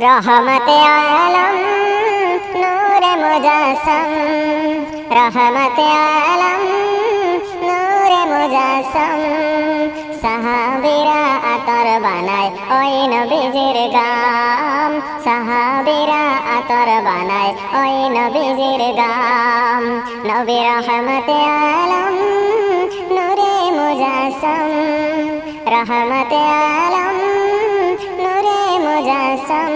রহমতে আলম, নূরে মুজাসম। রহমতে আলম, নূরে মুজাসম। সাহাবিরা আতর বানায় ওই নবীজির গাম। সাহাবিরা আতর বানায় ওই নবীজির গাম। নবী রহমতে আলম, নূরে মুজাসম। রহমতে আলম মুজাসম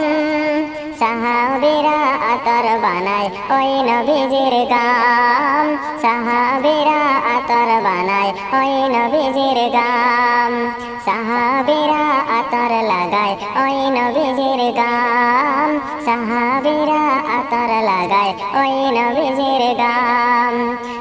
সাহাবিরা আতর বানায়, ওই নবীজির গাম সাহাবিরা আতর বানায়, ওই নবীজির গাম সাহাবিরা আতর লাগায়, ওই নবীজির গাম সাহাবিরা আতর লাগায়, ওই নবীজির গাম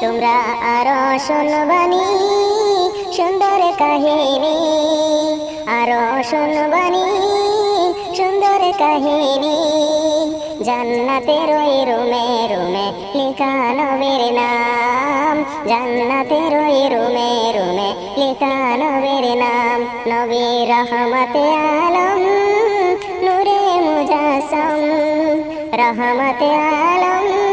তোমরা আরও শুনবানি সুন্দর কাহিনী। আরও শুনবানি সুন্দর কাহিনী। জান্নাতের ওই রুমে রুমে লিখা নবীর নাম। জান্নাতের ওই রুমে রুমে লিখা নবীর নাম। নবী রহমতে আলম, নূরে মুজাসম। রহমতে আলম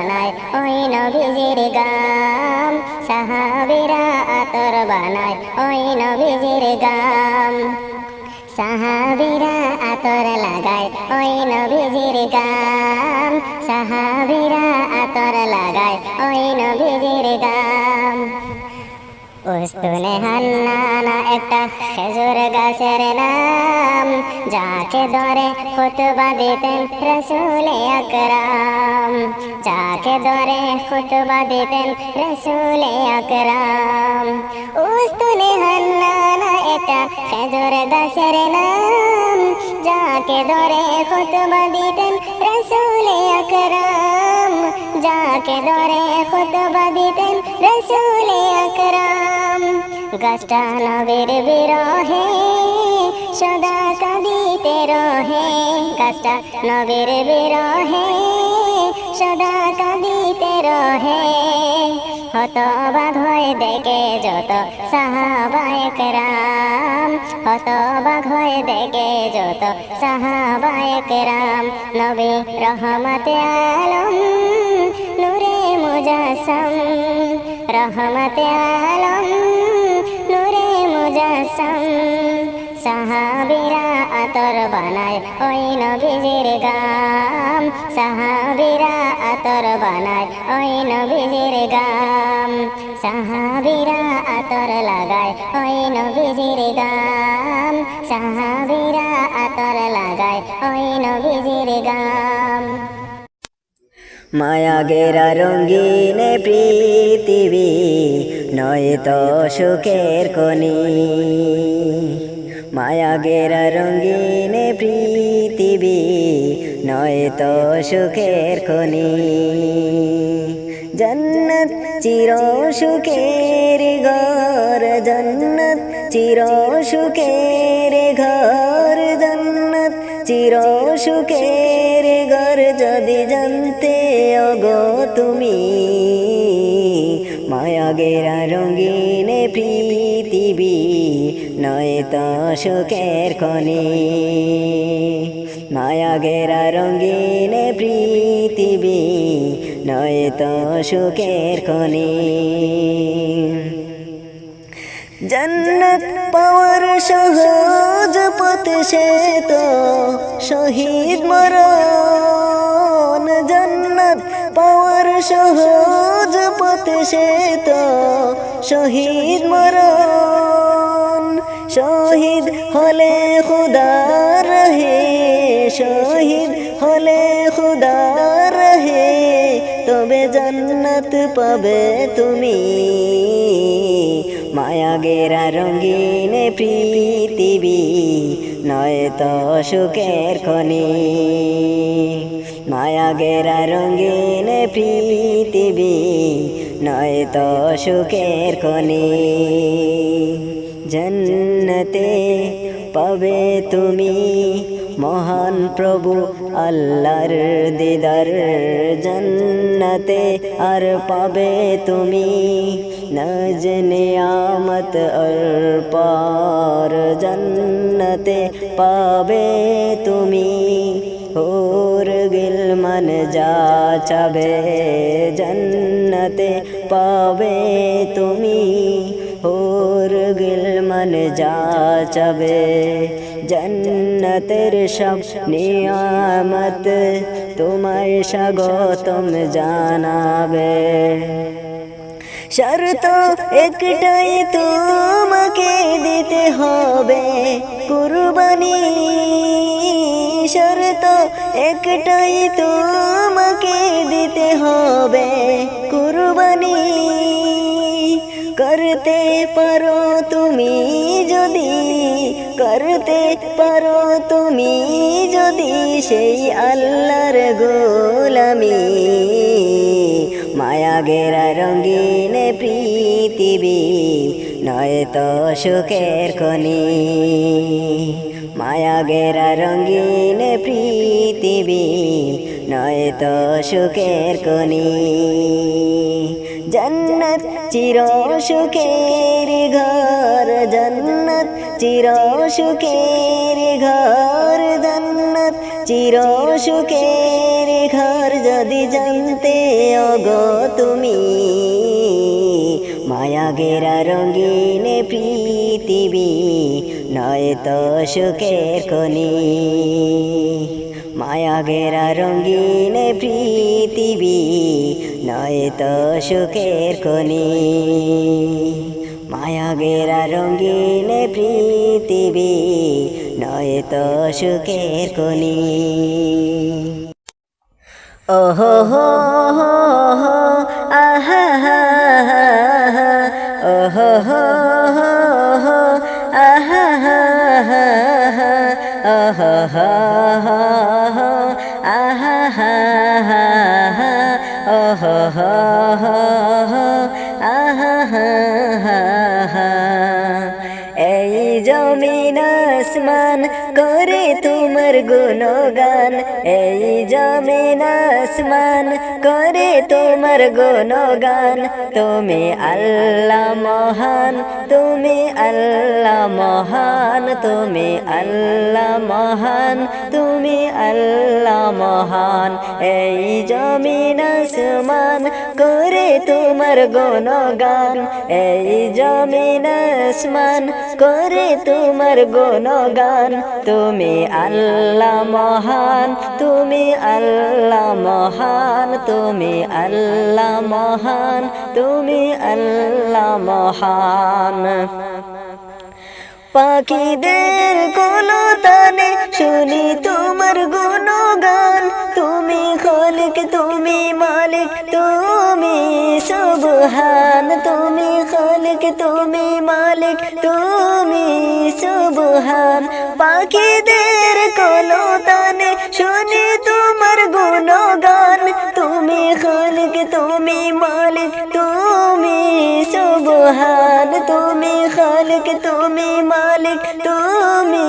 বানায় ওই নবীজির গাম। সাহাবিরা আতর বানায়, ওই নবীজির গাম। সাহাবিরা আতর লাগায়, ওই নবীজির গাম। সাহাবিরা আতর লাগায়, ওই নবীজির গাম। উস্তুনে হান্নানা একটা খেজুর গাছের নাম, যাকে ধরে খুতবা দিতেন রসুলে আকরাম। যাকে ধরে খুতবা দিতেন রসুলে আকরাম। উস্তুনে হান্নানা একটা খেজুর গাছের নাম, যাকে ধরে খুতবা দিতেন রসুলে আকরাম, যাকে ধরে খুতবা দিতেন রসুলে আকরাম। গাছটা নবীর বিরহে, সদা কাঁদিতে রহে। গাছটা নবীর বিরহে, সদা কাঁদিতে হত বাঘ হয়ে দেখে যত সাহাবায়ক রাম হত বাঘ হয়ে দেখে যত সাহাবায়ক রাম নবী রহমতে আলম, নূরে মুজাসম। রহমতে আলম, নূরে মুজাসম। সাহাবিরা আতর বানায়, ওই নবীজির গাম। সাহাবিরা আতর বানায়, ওই নবীজির গাম। সাহাবিরা আতর লাগায়, ওই নবীজির গাম। সাহাবিরা আতর লাগায়, ওই নবীজির গাম। মায়া গেরা রঙ্গিনে পৃথিবী নয় তো সুখের কনি মায়া গেরা রঙ্গিনে পৃথিবী নয় তো সুখের খনি। জন্নত চির সুখের ঘর, জন্নত চির সুখের ঘর, জন্নত চির সুখের ঘর যদি জানতে অগো তুমি। মায়া গেরা রঙিনে পৃথিবী নয় তো সুখের খনি। মায়া গেরা রঙিনে পৃথিবী নয় তো সুখের খনি। জন্নত পাওয়ার সহজ পথ সে তো শহীদ মরণ। জন্নত পাওয়ার সহজ পথ সে তো শহীদ মরণ। শহীদ হলে খুদা রহে, শহীদ হলে খুদা রহে, তবে জান্নাত পাবে তুমি। মায়া গেরা রঙিন পৃথিবী নয় তো সুখের খনি। মায়া গেরা রঙিন পৃথিবী নয় তো সুখের খনি। জন্নতে পাবে তুমি মহান প্রভু আল্লাহর দিদার। জন্নতে আর পাবে তুমি নজনে আমত আর পার। জন্নতে পাবে তুমি ওর গিল মন যা চাবে। জন্নতে পাবে তুমি মন যা চাবে জন্নতের সব নিয়ামত তোমায় স্বাগতম জানাবে। শর্ত একটাই তোমাকে দিতে হবে কুরবানি। শর্ত একটাই তোমাকে দিতে হবে কুরবানি। করতে পারো তুমি যদি করতে পারো তুমি যদি সেই আল্লাহর গোলামি মায়া গেরা রঙিন পৃথিবী নয় তো সুখের খনি মায়া গেরা রঙিন পৃথিবী নয় তো সুখের খনি জন্নত চির সুখের ঘর, জন্নত চির সুখের ঘর, জন্নত চির সুখের ঘর। যদি জানতে অগো তুমি, মায়া গেরা রঙিন পৃথিবী নয় তো সুখের খনি। মায়া গেরা রঙিন পৃথিবী নয় তো সুখের খনি। মায়া গেরা রঙিন পৃথিবী নয় তো সুখের খনি। ওহো হো হো আহা এই জমিন আসমান করে তোমার গুণগান। এই জমিন আসমান করে তোমার গুণগান। তুমি আল্লাহ মহান, তুমি আল্লাহ মহান, তুমি আল্লাহ মহান, তুমি আল্লাহ মহান। এই জমিন আসমান করে তোমার গুণগান। এই জমিন আসমান করে তোমার গুণগান। তুমি আল্লাহ মহান, তুমি আল্লাহ মহান, তুমি আল্লাহ মহান, তুমি আল্লাহ মহান। পাখিদের কোনো তানে শুনি তোমার গুণগান, তুমি খলিক, তুমি মালিক, তুমি সুবহান, তুমি খলিক, তুমি মালিক, তুমি কোনো তানে শুনি তোমার গুণগান। তুমি খালিক, তুমি মালিক, তুমি সুবহান। তুমি খালিক, তুমি মালিক, তুমি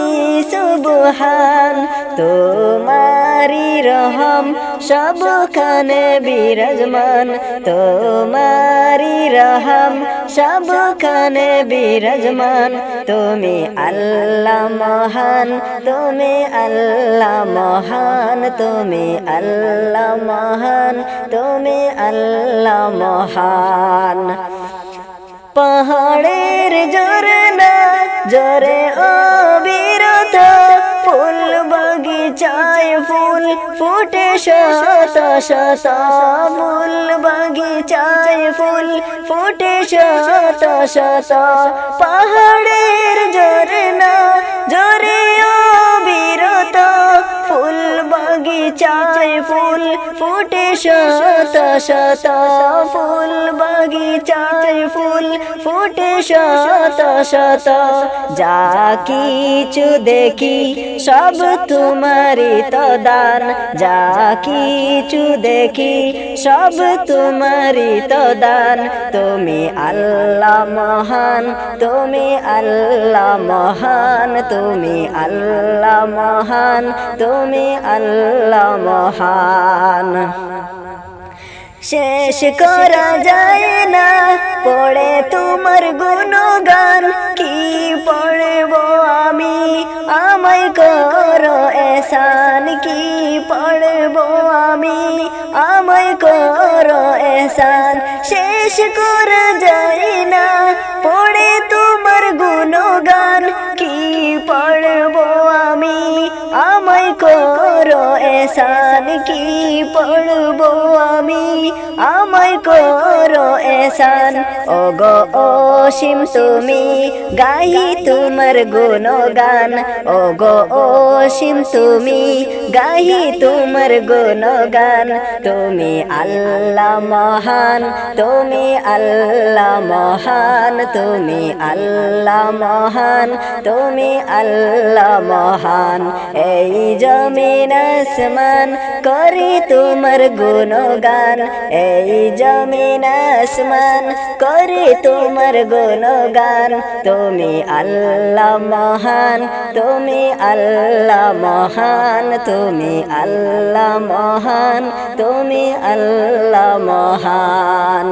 সুবহান। তোমারি রহম, সবখানে বিরাজমান। তোমারি রহম, সবখানে বিরাজমান। তুমি আল্লাহ মহান, তুমি আল্লাহ মহান, তুমি আল্লাহ মহান, তুমি আল্লাহ মহান। পাহাড়ের ঝরনা জরে অবিরত ফুল ফুটে শত শত ফুল বাগিচায় ফুল ফুটে শত শত। পাহাড়ের ঝরনা জরে অবিরত ফুল বাগিচায় ফুল ফুটে শত শত, ফুল বাগিচায় ফুল ফুটে শত শত। যা কিছু দেখি সব তোমারই তো দান যা কিছু দেখি সব তোমারই তো দান তুমি আল্লাহ মহান, তুমি আল্লাহ মহান, তুমি আল্লাহ মহান। তুমি আল্লাহ মহান। শেষ করা যায় না, পড়ে তোমার গুণগান। কি পড়ব আমি? আমায় করো এসান কি পড়ব আমি? আমায় করো এসান শেষ করা যায় না, পড়ে তোমার গুণগান কি পড়ব আমি? আমায় করো এসান কি পড়ব আমি? আমায় করো এসান ও গো অসীম তুমি গাহি তোমার গুণগান। ও গো অসীম তুমি গাহি তোমার গুণগান। তুমি আল্লাহ মহান, তুমি আল্লাহ মহান, তুমি আল্লাহ মহান, তুমি আল্লাহ মহান। এই জমিন আসমান করি তোমার গুণগান। এই জমিন আসমান করি তোমার গুণগান। তুমি আল্লাহ মহান, তুমি আল্লাহ মহান, তুমি আল্লাহ মহান, তুমি আল্লাহ মহান।